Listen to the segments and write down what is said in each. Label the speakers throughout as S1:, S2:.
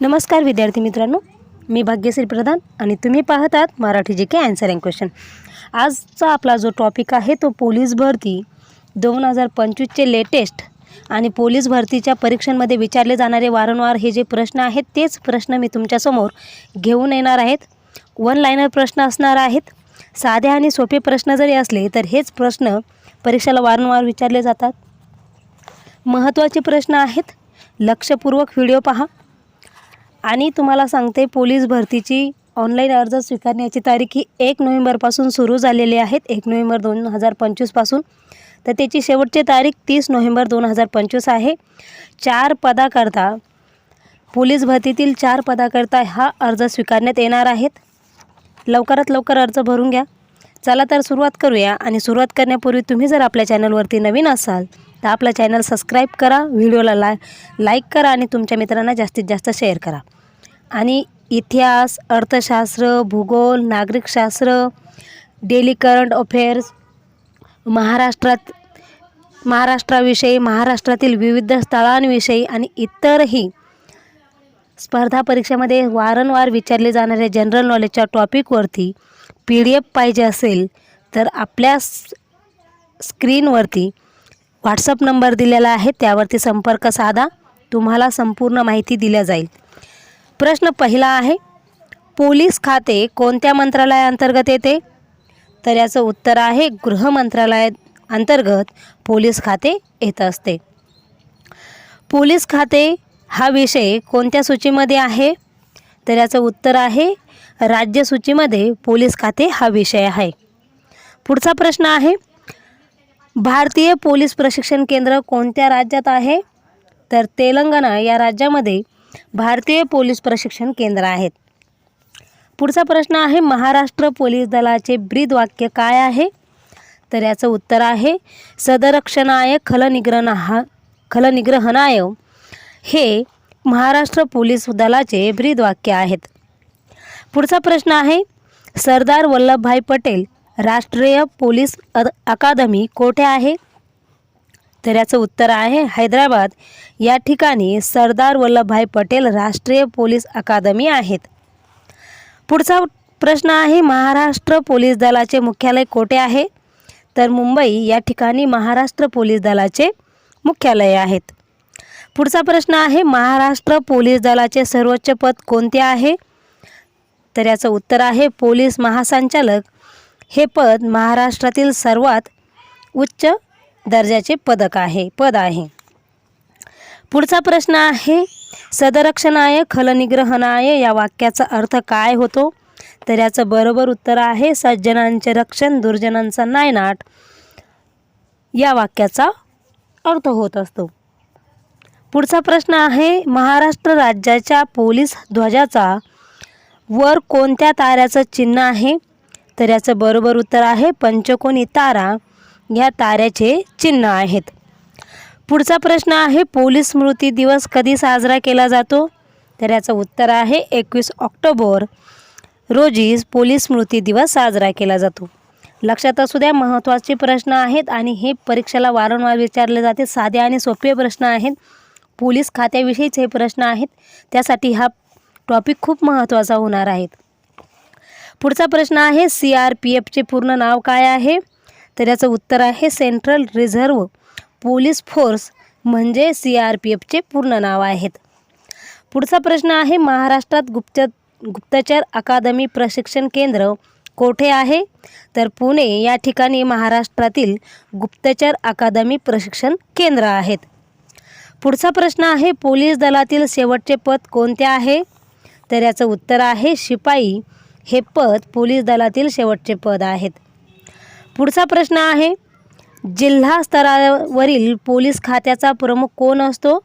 S1: नमस्कार विद्यार्थी मित्रांनो मी भाग्यश्री प्रधान आणि तुम्ही पाहत आहात Marathi G K answer and question आजचा आपला जो टॉपिक आहे तो पोलीस भरती. दोन हजार पंचवीसचे लेटेस्ट आणि पोलीस भरतीच्या परीक्षांमध्ये विचारले जाणारे वारंवार हे जे प्रश्न आहेत तेच प्रश्न मी तुमच्यासमोर घेऊन येणार आहेत. वन लाईनर प्रश्न असणार आहेत. साधे आणि सोपे प्रश्न जरी असले तर हेच प्रश्न परीक्षेला वारंवार विचारले जातात. महत्त्वाचे प्रश्न आहेत. लक्षपूर्वक व्हिडिओ पहा. आणि तुम्हाला सांगते पोलीस भरतीची ऑनलाईन अर्ज स्वीकारण्याची तारीख ही एक नोव्हेंबरपासून सुरू झालेली आहेत एक नोव्हेंबर दोन हजार पंचवीसपासून तर त्याची शेवटची तारीख तीस नोव्हेंबर दोन हजार पंचवीस आहे. चार पदाकरता पोलीस भरतीतील चार पदाकरता हा अर्ज स्वीकारण्यात येणार आहेत. लवकरात लवकर अर्ज भरून घ्या. चला तर सुरुवात करूया आणि सुरुवात करण्यापूर्वी तुम्ही जर आपल्या चॅनलवरती नवीन असाल तर आपला चॅनल सबस्क्राईब करा व्हिडिओला ला लाईक करा आणि तुमच्या मित्रांना जास्तीत जास्त शेअर करा. आणि इतिहास अर्थशास्त्र भूगोल नागरिकशास्त्र डेली करंट अफेअर्स महाराष्ट्रात महाराष्ट्राविषयी महाराष्ट्रातील विविध स्थळांविषयी आणि इतरही स्पर्धा परीक्षेमध्ये वारंवार विचारले जाणाऱ्या जनरल नॉलेजच्या टॉपिकवरती पी डी एफ पाहिजे असेल तर आपल्या स्क्रीनवरती व्हॉट्सअप नंबर दिलेला आहे त्यावरती संपर्क साधा. तुम्हाला संपूर्ण माहिती दिल्या जाईल. प्रश्न पहिला आहे पोलीस खाते कोणत्या मंत्रालयाअंतर्गत येते? तर याचं उत्तर आहे गृह मंत्रालया अंतर्गत पोलीस खाते येत असते. पोलीस खाते हा विषय कोणत्या सूचीमध्ये आहे? तर याचं उत्तर आहे राज्य सूचीमध्ये पोलीस खाते हा विषय आहे. पुढचा प्रश्न आहे भारतीय पोलीस प्रशिक्षण केंद्र कोणत्या राज्यात आहे? तर तेलंगणा या राज्यामध्ये भारतीय पोलीस प्रशिक्षण केंद्र आहेत. पुढचा प्रश्न आहे महाराष्ट्र पोलीस दलाचे ब्रीद वाक्य काय आहे? तर याचं उत्तर आहे सदरक्षणाय खलनिग्रहणा खलनिग्रहणाय हे महाराष्ट्र पोलीस दलाचे ब्रीद वाक्य आहेत. पुढचा प्रश्न आहे सरदार वल्लभभाई पटेल राष्ट्रीय पोलीस अकादमी कोठे आहे? तर याचं उत्तर आहे हैदराबाद. या ठिकाणी सरदार वल्लभभाई पटेल राष्ट्रीय पोलीस अकादमी आहेत. पुढचा प्रश्न आहे महाराष्ट्र पोलीस दलाचे मुख्यालय कोठे आहे? तर मुंबई या ठिकाणी महाराष्ट्र पोलीस दलाचे मुख्यालय आहेत. पुढचा प्रश्न आहे महाराष्ट्र पोलीस दलाचे सर्वोच्च पद कोणते आहे? तर याचं उत्तर आहे पोलीस महासंचालक. हे पद महाराष्ट्रातील सर्वात उच्च दर्जाचे पदक आहे पद आहे. पुढचा प्रश्न आहे सदरक्षणाय खलनिग्रहणाय या वाक्याचा अर्थ काय होतो? तर याचं बरोबर उत्तर आहे सज्जनांचे रक्षण दुर्जनांचा नायनाट या वाक्याचा अर्थ होत असतो. पुढचा प्रश्न आहे महाराष्ट्र राज्याच्या पोलीस ध्वजाचा वर कोणत्या ताऱ्याचं चिन्ह आहे? तर याचं बरोबर उत्तर आहे पंचकोनी तारा. या ताऱ्याचे चिन्ह आहेत. पुढचा प्रश्न आहे पोलीस स्मृती दिवस कधी साजरा केला जातो? तर याचं उत्तर आहे एकवीस ऑक्टोबर रोजी पोलीस स्मृती दिवस साजरा केला जातो. लक्षात असू द्या महत्त्वाचे प्रश्न आहेत आणि हे परीक्षेला वारंवार विचारले जाते. साधे आणि सोपे प्रश्न आहेत. पोलीस खात्याविषयीच हे प्रश्न आहेत. त्यासाठी हा टॉपिक खूप महत्त्वाचा होणार आहेत पुढचा प्रश्न आहे सी आर पी एफचे पूर्ण नाव काय आहे? तर याचं उत्तर आहे सेंट्रल रिझर्व्ह पोलीस फोर्स म्हणजे सी आर पी एफचे पूर्ण नाव आहेत. पुढचा प्रश्न आहे महाराष्ट्रात गुप्त गुप्तचर अकादमी प्रशिक्षण केंद्र कोठे आहे? तर पुणे या ठिकाणी महाराष्ट्रातील गुप्तचर अकादमी प्रशिक्षण केंद्र आहेत. पुढचा प्रश्न आहे पोलीस दलातील शेवटचे पद कोणते आहे? तर याचं उत्तर आहे शिपाई. हे पद पोलीस दलातील शेवटचे पद आहेत. पुढचा प्रश्न आहे जिल्हा स्तरावरील पोलीस खात्याचा प्रमुख कोण असतो?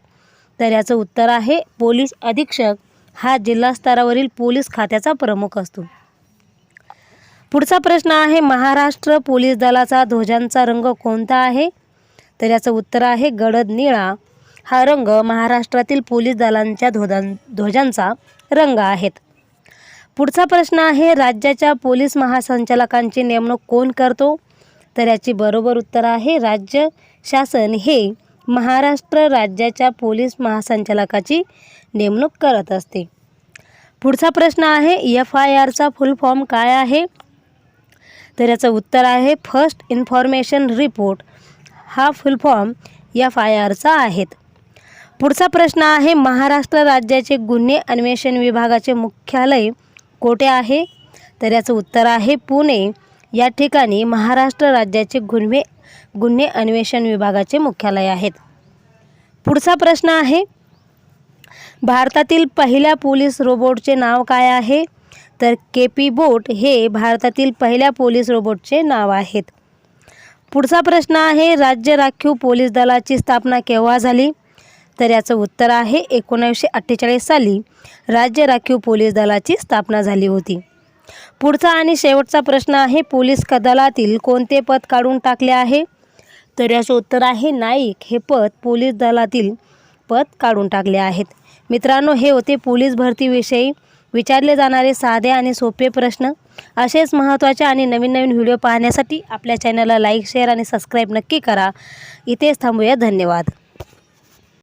S1: तर याचं उत्तर आहे पोलीस अधीक्षक. हा जिल्हा स्तरावरील पोलीस खात्याचा प्रमुख असतो. पुढचा प्रश्न आहे महाराष्ट्र पोलीस दलाचा ध्वजांचा रंग कोणता आहे? तर याचं उत्तर आहे गडद निळा. हा रंग महाराष्ट्रातील पोलीस दलांच्या ध्वजां ध्वजांचा रंग आहेत. पुढचा प्रश्न आहे राज्याच्या पोलीस महासंचालकांची नेमणूक कोण करतो? तर याची बरोबर उत्तर आहे राज्य शासन हे महाराष्ट्र राज्याच्या पोलीस महासंचालकाची नेमणूक करत असते. पुढचा प्रश्न आहे एफ आय आरचा फुल फॉर्म काय आहे? तर याचं उत्तर आहे फर्स्ट इन्फॉर्मेशन रिपोर्ट. हा फुल फॉर्म एफ आय आरचा आहेत पुढचा प्रश्न आहे महाराष्ट्र राज्याचे गुन्हे अन्वेषण विभागाचे मुख्यालय कोठे आहे? तर याचं उत्तर आहे पुणे. या ठिकाणी महाराष्ट्र राज्याचे गुन्हे गुन्हे अन्वेषण विभागाचे मुख्यालय आहेत. पुढचा प्रश्न आहे भारतातील पहिल्या पोलीस रोबोटचे नाव काय आहे? तर के पी बोट हे भारतातील पहिल्या पोलीस रोबोटचे नाव आहेत. पुढचा प्रश्न आहे राज्य राखीव पोलीस दलाची स्थापना केव्हा झाली? तर याचं उत्तर आहे एकोणावीसशे अठ्ठेचाळीस साली राज्य राखीव पोलीस दलाची स्थापना झाली होती. पुढचा आणि शेवटचा प्रश्न आहे पोलीस क- दलातील कोणते पद काढून टाकले आहे? तर याचं उत्तर आहे नाईक हे पद पोलीस दलातील पद काढून टाकले आहेत. मित्रांनो हे होते पोलीस भरतीविषयी विचारले जाणारे साधे आणि सोपे प्रश्न. असेच महत्त्वाचे आणि नवीन नवीन व्हिडिओ पाहण्यासाठी आपल्या चॅनलला लाईक शेअर आणि सबस्क्राईब नक्की करा. इथेच थांबूया. धन्यवाद.